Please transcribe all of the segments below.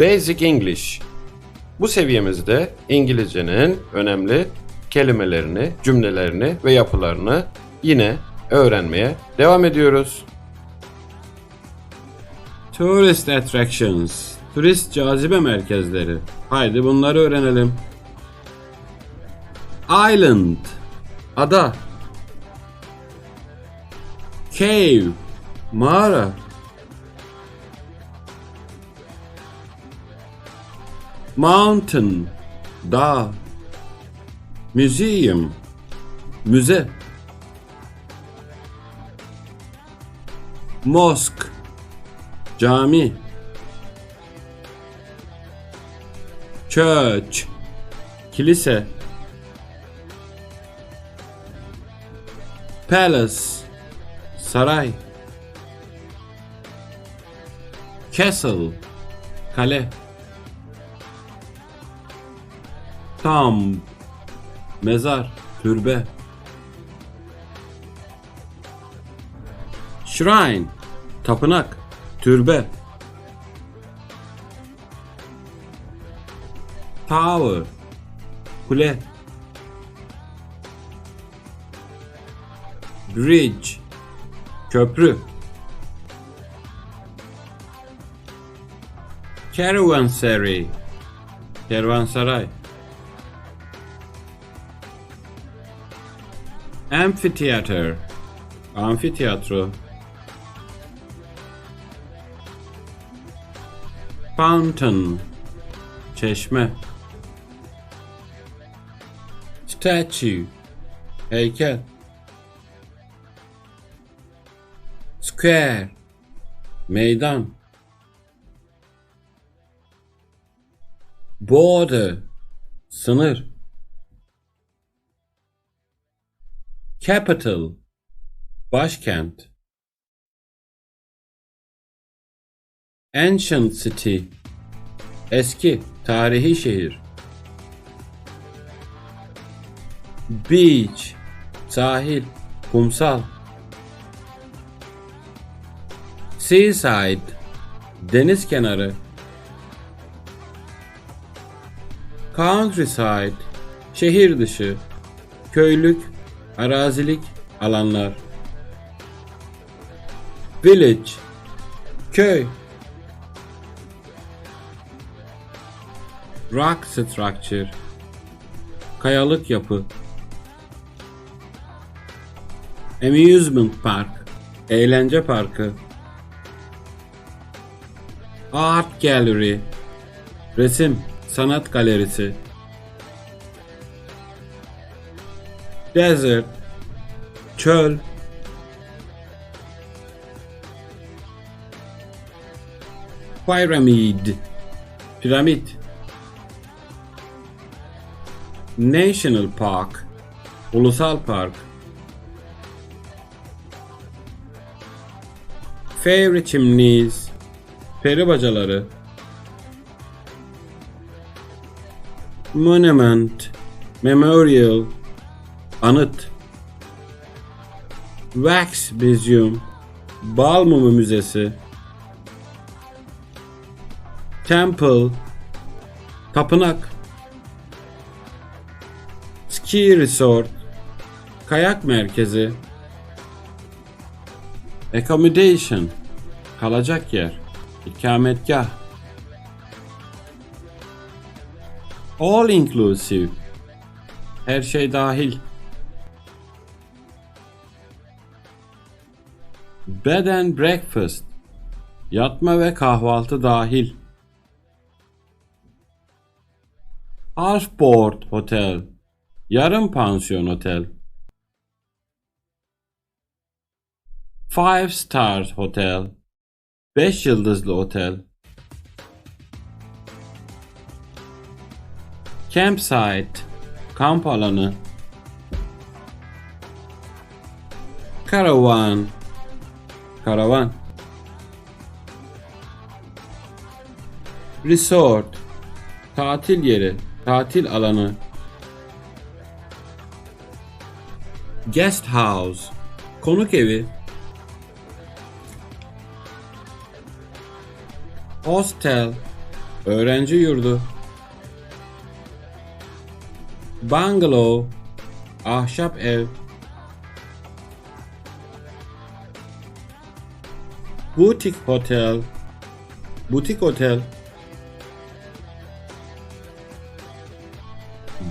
Basic English. Bu seviyemizde İngilizcenin önemli kelimelerini, cümlelerini ve yapılarını yine öğrenmeye devam ediyoruz. Tourist attractions. Turist cazibe merkezleri. Haydi bunları öğrenelim. Island. Ada. Cave. Mağara. Mountain. Dağ. Museum. Müze. Mosque. Cami. Church. Kilise. Palace. Saray. Castle. Kale. Tomb. Mezar. Türbe. Shrine. Tapınak. Türbe. Tower. Kule. Bridge. Köprü. Caravanserai. Kervansaray. Amphitheater. Amfiteyatro. Fountain. Çeşme. Statue. Heykel. Square. Meydan. Border. Sınır. Capital. Başkent. Ancient City. Eski, tarihi şehir. Beach. Sahil, kumsal. Seaside. Deniz kenarı. Countryside. Şehir dışı. Köylük, arazilik alanlar. Village. Köy. Rock structure. Kayalık yapı. Amusement park. Eğlence parkı. Art gallery. Resim, sanat galerisi. Desert. Çöl. Pyramid. Piramit. National Park, Ulusal Park. Fairy Chimneys, Peri bacaları. Monument, Memorial, Anıt. Wax Museum, Bal Mumu Müzesi. Temple, Tapınak. Ski Resort, Kayak Merkezi, Accommodation, kalacak yer, ikametgah, All Inclusive, her şey dahil, Bed and Breakfast, yatma ve kahvaltı dahil, Half Hotel, Yarım pansiyon otel. Five stars hotel. Beş yıldızlı otel. Campsite. Kamp alanı. Caravan. Karavan. Resort. Tatil yeri. Tatil alanı. Guest house. Konuk evi. Hostel. Öğrenci yurdu. Bungalow. Ahşap ev. Boutique hotel. Butik otel.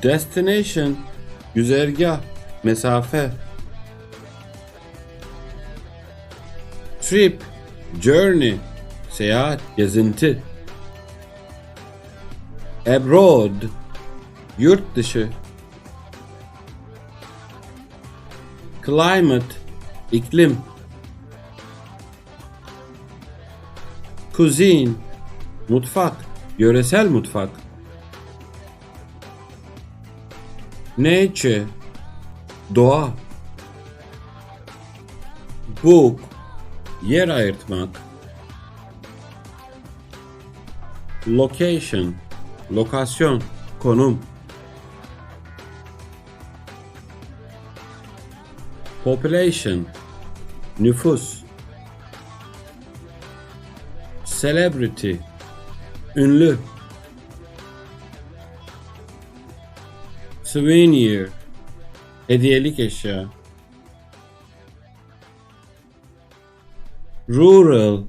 Destination. Güzergah. Mesafe. Trip. Journey. Seyahat, gezinti. Abroad. Yurt dışı. Climate. iklim. Cuisine. Mutfak. Yöresel mutfak. Nature. Doğa. Book. Yer ayırtmak. Location. Lokasyon. Konum. Population. Nüfus. Celebrity. Ünlü. Souvenir. Hediyelik eşya. Rural.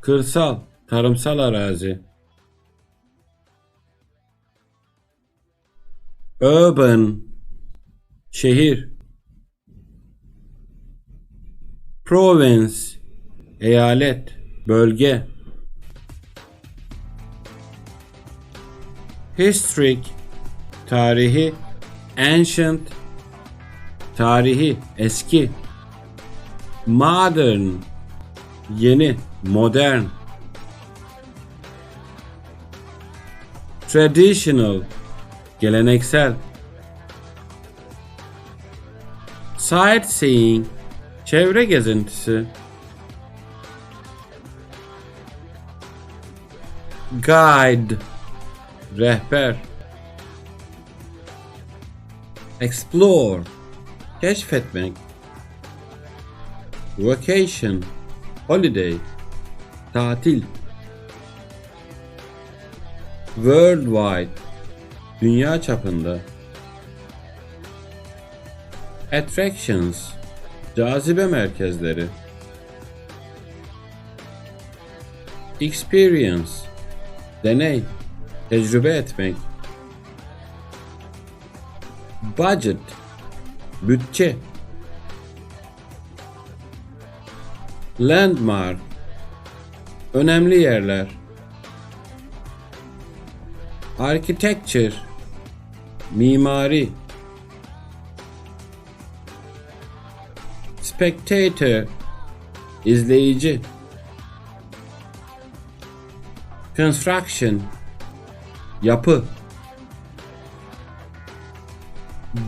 Kırsal, tarımsal arazi. Urban. Şehir. Province. Eyalet, bölge. Historic. Tarihi. Ancient. Tarihi, eski. Modern. Yeni, modern. Traditional. Geleneksel. Sightseeing. Çevre gezintisi. Guide. Rehber. Explore. Keşfetmek. Vacation. Holiday. Tatil. Worldwide. Dünya çapında. Attractions. Cazibe merkezleri. Experience. Deney. Tecrübe etmek. Budget. Bütçe. Landmark. Önemli yerler. Architecture. Mimari. Spectator. izleyici. Construction. Yapı.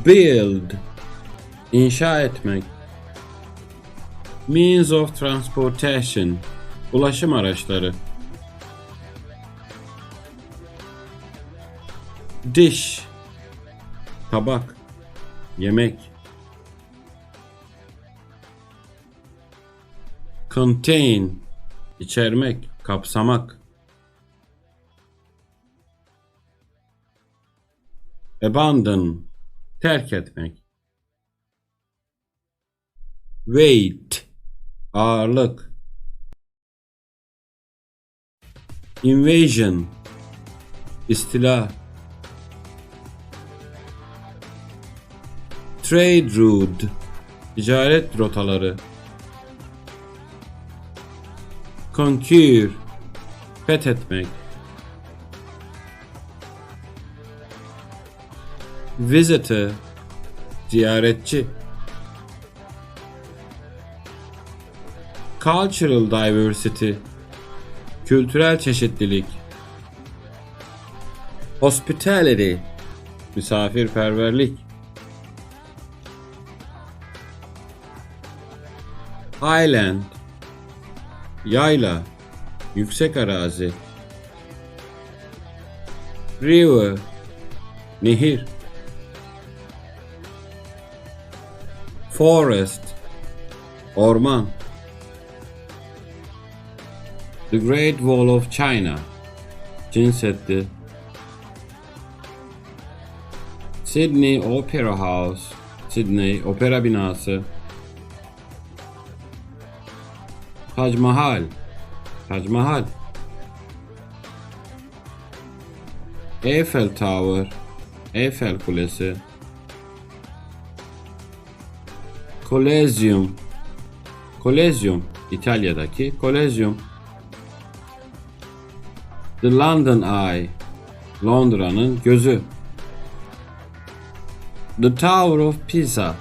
Build. İnşa etmek. Means of transportation. Ulaşım araçları. Dish. Tabak. Yemek. Contain. içermek, kapsamak. Abandon. Terk etmek. Weight. Ağırlık. Invasion. İstila. Trade route. Ticaret rotaları. Conquer. Fethetmek. Visitor. Ziyaretçi. Cultural diversity. Kültürel çeşitlilik. Hospitality. Misafirperverlik. Highland. Yayla. Yüksek arazi. River. Nehir. Forest. Orman. The Great Wall of China. Çin Seddi. Sydney Opera House. Sydney Opera Binası. Tac Mahal. Tac Mahal. Eiffel Tower. Eiffel Kulesi. Kolezyum. Kolezyum. İtalya'daki Kolezyum. The London Eye. Londra'nın gözü. The Tower of Pisa.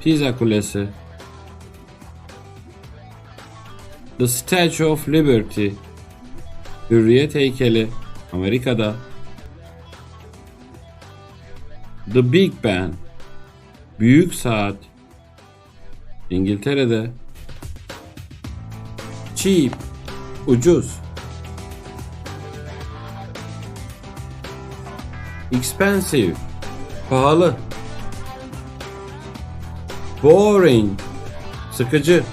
Pisa Kulesi. The Statue of Liberty. Hürriyet heykeli. Amerika'da. The Big Ben. Büyük saat. İngiltere'de. Cheap. Ucuz. Expensive. Pahalı. Boring. Sıkıcı.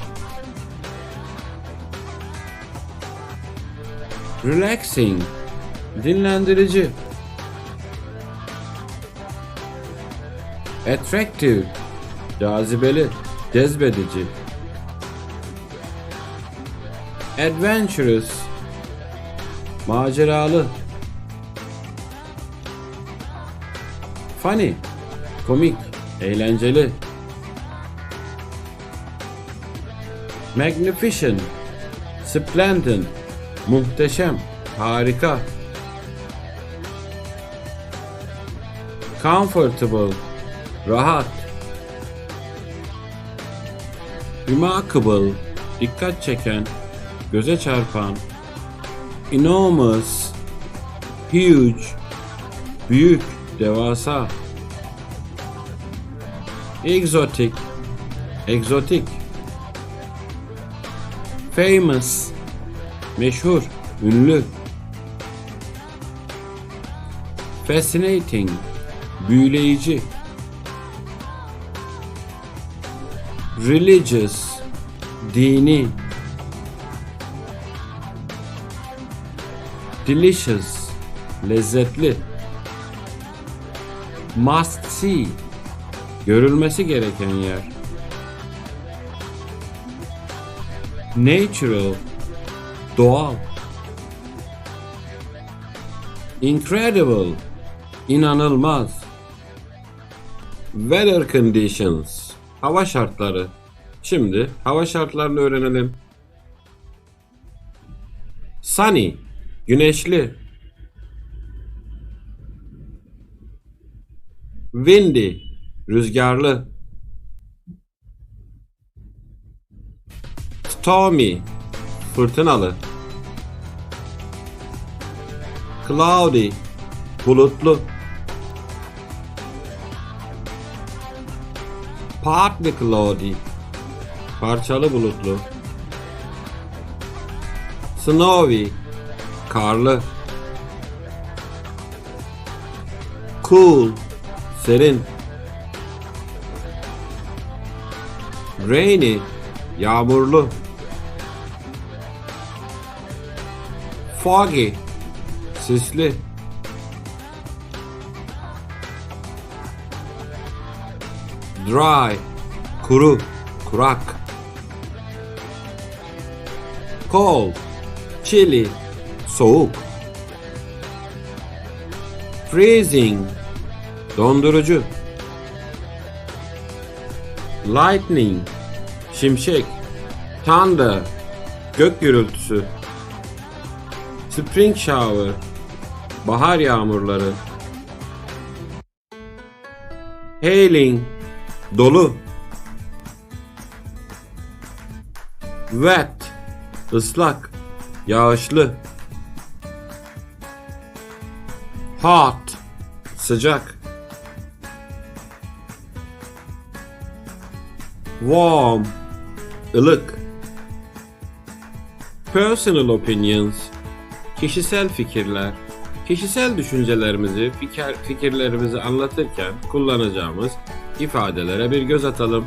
Relaxing. Dinlendirici. Attractive. Cazibeli. Cezbedici. Adventurous. Maceralı. Funny. Komik. Eğlenceli. Magnificent. Splendid. Muhteşem. Harika. Comfortable. Rahat. Remarkable. Dikkat çeken. Göze çarpan. Enormous. Huge. Büyük. Devasa. Exotic. Egzotik. Famous. Meşhur. Ünlü. Fascinating. Büyüleyici. Religious. Dini. Delicious. Lezzetli. Must see. Görülmesi gereken yer. Natural. Doğal. Incredible. İnanılmaz. Weather conditions. Hava şartları. Şimdi hava şartlarını öğrenelim. Sunny. Güneşli. Windy. Rüzgarlı. Stormy. Fırtınalı. Cloudy. Bulutlu. Partly cloudy. Parçalı bulutlu. Snowy. Karlı. Cool. Serin. Rainy. Yağmurlu. Foggy. Sisli. Dry. Kuru. Kurak. Cold. Chilly. Soğuk. Freezing. Dondurucu. Lightning. Şimşek. Thunder. Gök gürültüsü. Spring shower. Bahar yağmurları. Hailing. Dolu. Wet. ıslak, Yağışlı. Hot. Sıcak. Warm. ılık. Personal opinions. Kişisel fikirler. Kişisel düşüncelerimizi, fikir, fikirlerimizi anlatırken kullanacağımız ifadelere bir göz atalım.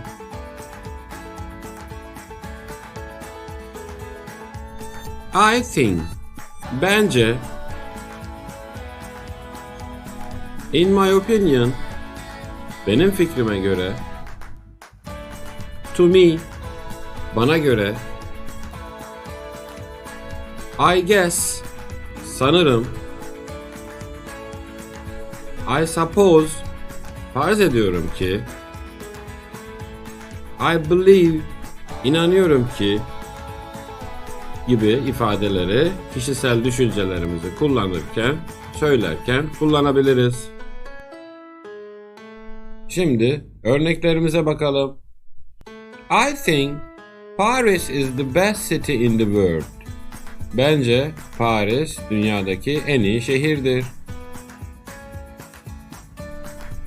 I think. Bence. In my opinion, benim fikrime göre, to me, bana göre, I guess, sanırım, I suppose, farz ediyorum ki, I believe, inanıyorum ki, gibi ifadeleri kişisel düşüncelerimizi kullanırken, söylerken kullanabiliriz. Şimdi örneklerimize bakalım. I think Paris is the best city in the world. Bence Paris dünyadaki en iyi şehirdir.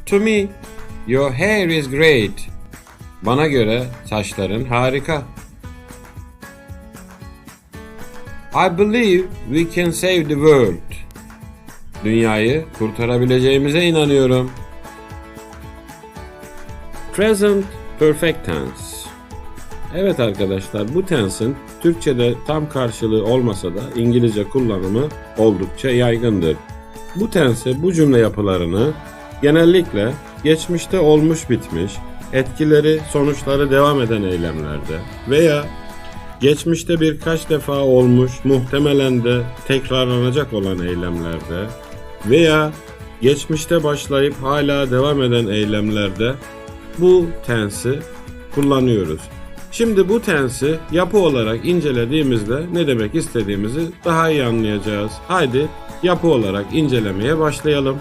To me, your hair is great. Bana göre saçların harika. I believe we can save the world. Dünyayı kurtarabileceğimize inanıyorum. Present Perfect Tense. Evet arkadaşlar bu tense'in Türkçe'de tam karşılığı olmasa da İngilizce kullanımı oldukça yaygındır. Bu tense bu cümle yapılarını genellikle geçmişte olmuş bitmiş, etkileri sonuçları devam eden eylemlerde veya geçmişte birkaç defa olmuş muhtemelen de tekrarlanacak olan eylemlerde veya geçmişte başlayıp hala devam eden eylemlerde bu tensi kullanıyoruz. Şimdi bu tensi yapı olarak incelediğimizde ne demek istediğimizi daha iyi anlayacağız. Haydi yapı olarak incelemeye başlayalım.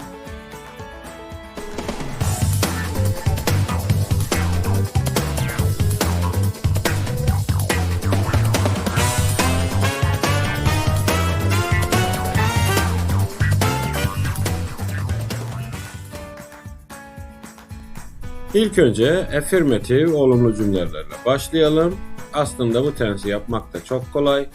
İlk önce affirmative olumlu cümlelerle başlayalım. Aslında bu tensi yapmak da çok kolay.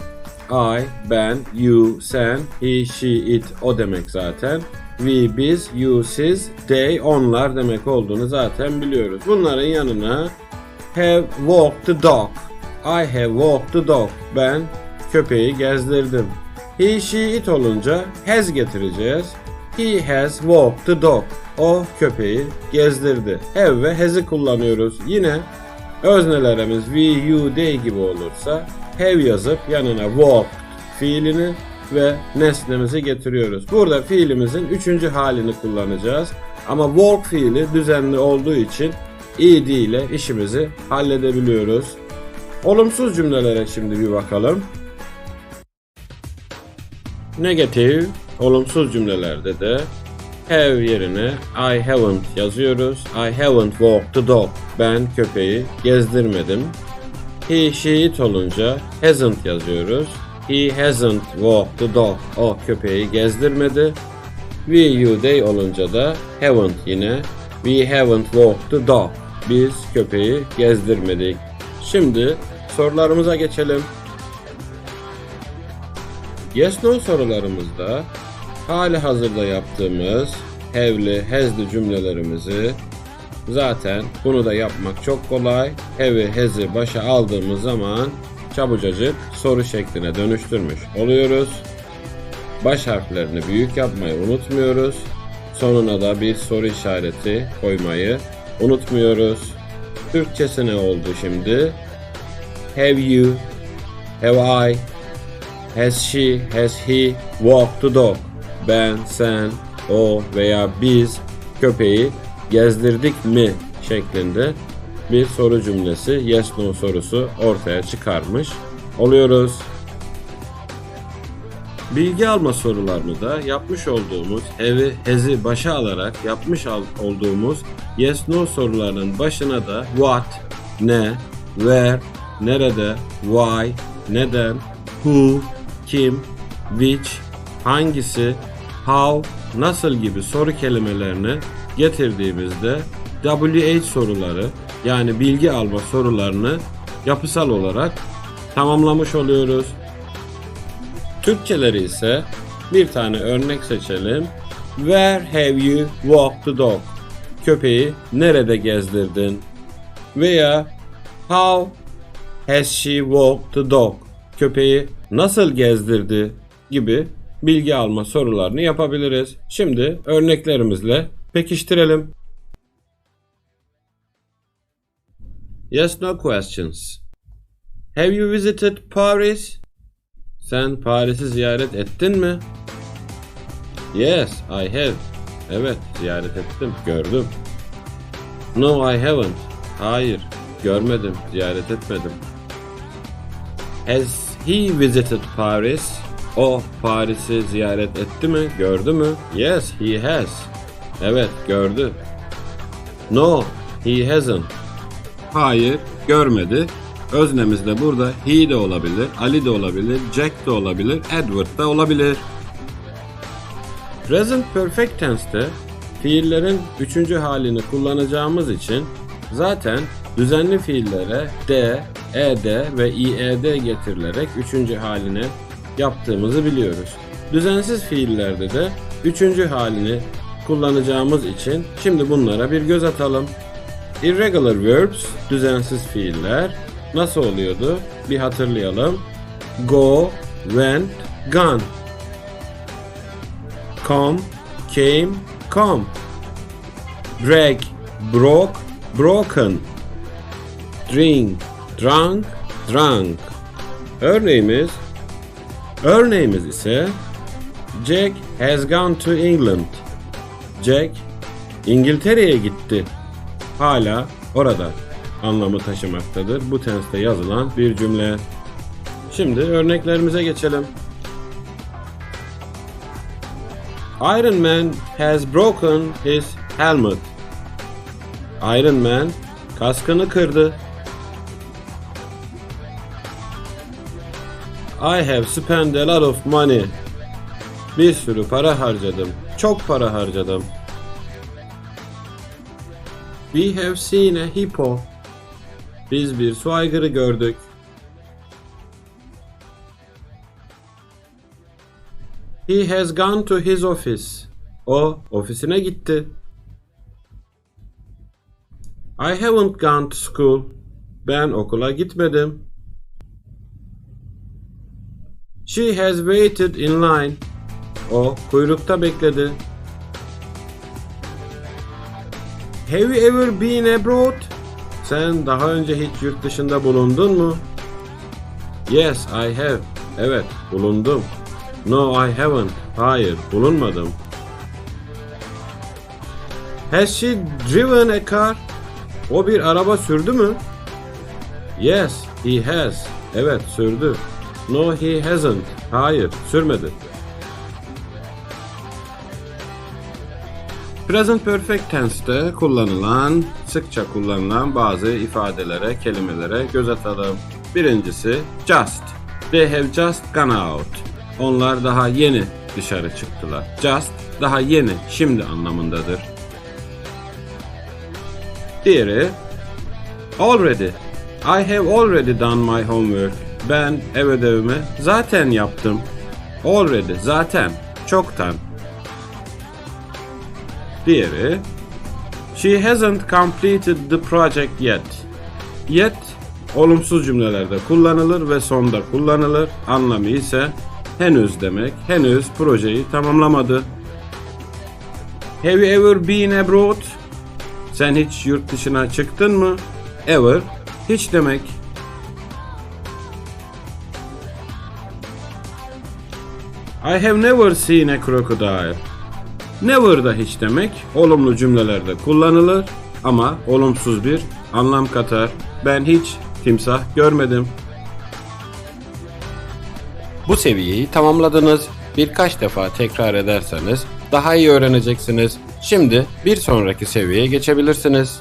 I, ben, you, sen, he, she, it o demek zaten. We, biz, you, siz, they, onlar demek olduğunu zaten biliyoruz. Bunların yanına have walked the dog. I have walked the dog. Ben köpeği gezdirdim. He, she, it olunca has getireceğiz. He has walked the dog. O köpeği gezdirdi. Have ve has'i kullanıyoruz. Yine öznelerimiz we, you, they gibi olursa have yazıp yanına walked fiilini ve nesnemizi getiriyoruz. Burada fiilimizin üçüncü halini kullanacağız. Ama walk fiili düzenli olduğu için ed ile işimizi halledebiliyoruz. Olumsuz cümlelere şimdi bir bakalım. Negative, olumsuz cümlelerde de have yerine I haven't yazıyoruz. I haven't walked the dog. Ben köpeği gezdirmedim. He, she, it olunca hasn't yazıyoruz. He hasn't walked the dog. O köpeği gezdirmedi. We, you, they olunca da haven't yine. We haven't walked the dog. Biz köpeği gezdirmedik. Şimdi sorularımıza geçelim. Yes no sorularımızda hali hazırda yaptığımız have'li, has'li cümlelerimizi zaten bunu da yapmak çok kolay. Have'i, has'i başa aldığımız zaman çabucacık soru şekline dönüştürmüş oluyoruz. Baş harflerini büyük yapmayı unutmuyoruz. Sonuna da bir soru işareti koymayı unutmuyoruz. Türkçesi ne oldu şimdi? Have you, have I, Has she, has he walked the dog? Ben, sen, o veya biz köpeği gezdirdik mi şeklinde bir soru cümlesi yes no sorusu ortaya çıkarmış oluyoruz. Bilgi alma sorularını da yapmış olduğumuz evi hezi başa alarak yapmış olduğumuz yes no sorularının başına da what, ne, where, nerede, why, neden, who, kim, which, hangisi, how, nasıl gibi soru kelimelerini getirdiğimizde WH soruları yani bilgi alma sorularını yapısal olarak tamamlamış oluyoruz. Türkçeleri ise bir tane örnek seçelim. Where have you walked the dog? Köpeği nerede gezdirdin? Veya How has she walked the dog? Köpeği nasıl gezdirdi? gibi bilgi alma sorularını yapabiliriz. Şimdi örneklerimizle pekiştirelim. Yes, no questions. Have you visited Paris? Sen Paris'i ziyaret ettin mi? Yes, I have. Evet, ziyaret ettim, gördüm. No, I haven't. Hayır, görmedim, ziyaret etmedim. Has he visited Paris? O Paris'i ziyaret etti mi, gördü mü? Yes, he has. Evet, gördü. No, he hasn't. Hayır, görmedi. Öznemiz de burada he de olabilir, Ali de olabilir, Jack de olabilir, Edward da olabilir. Present Perfect Tense'te fiillerin üçüncü halini kullanacağımız için zaten düzenli fiillere d, ed ve ied getirilerek üçüncü halini yaptığımızı biliyoruz. Düzensiz fiillerde de üçüncü halini kullanacağımız için şimdi bunlara bir göz atalım. Irregular verbs, düzensiz fiiller nasıl oluyordu? Bir hatırlayalım. Go, went, gone. Come, came, come. Break, broke, broken. Drink, drunk, drunk. Örneğimiz Örneğimiz ise Jack has gone to England. Jack İngiltere'ye gitti. Hala orada anlamı taşımaktadır. Bu tenste yazılan bir cümle. Şimdi örneklerimize geçelim. Iron Man has broken his helmet. Iron Man kaskını kırdı. I have spent a lot of money. Bir sürü para harcadım. Çok para harcadım. We have seen a hippo. Biz bir su aygırı gördük. He has gone to his office. O ofisine gitti. I haven't gone to school. Ben okula gitmedim. She has waited in line. O kuyrukta bekledi. Have you ever been abroad? Sen daha önce hiç yurt dışında bulundun mu? Yes, I have. Evet, bulundum. No, I haven't. Hayır, bulunmadım. Has she driven a car? O bir araba sürdü mü? Yes, he has. Evet, sürdü. No, he hasn't. Hayır, sürmedi. Present Perfect Tense'te kullanılan, sıkça kullanılan bazı ifadelere, kelimelere göz atalım. Birincisi just. They have just gone out. Onlar daha yeni dışarı çıktılar. Just daha yeni, şimdi anlamındadır. Diğeri already. I have already done my homework. Ben ev ödevimi zaten yaptım. Already, zaten, çoktan. Diğeri She hasn't completed the project yet. Yet olumsuz cümlelerde kullanılır ve sonda kullanılır. Anlamı ise henüz demek. Henüz projeyi tamamlamadı. Have you ever been abroad? Sen hiç yurt dışına çıktın mı? Ever hiç demek. I have never seen a crocodile. Never da hiç demek olumlu cümlelerde kullanılır ama olumsuz bir anlam katar. Ben hiç timsah görmedim. Bu seviyeyi tamamladınız. Birkaç defa tekrar ederseniz daha iyi öğreneceksiniz. Şimdi bir sonraki seviyeye geçebilirsiniz.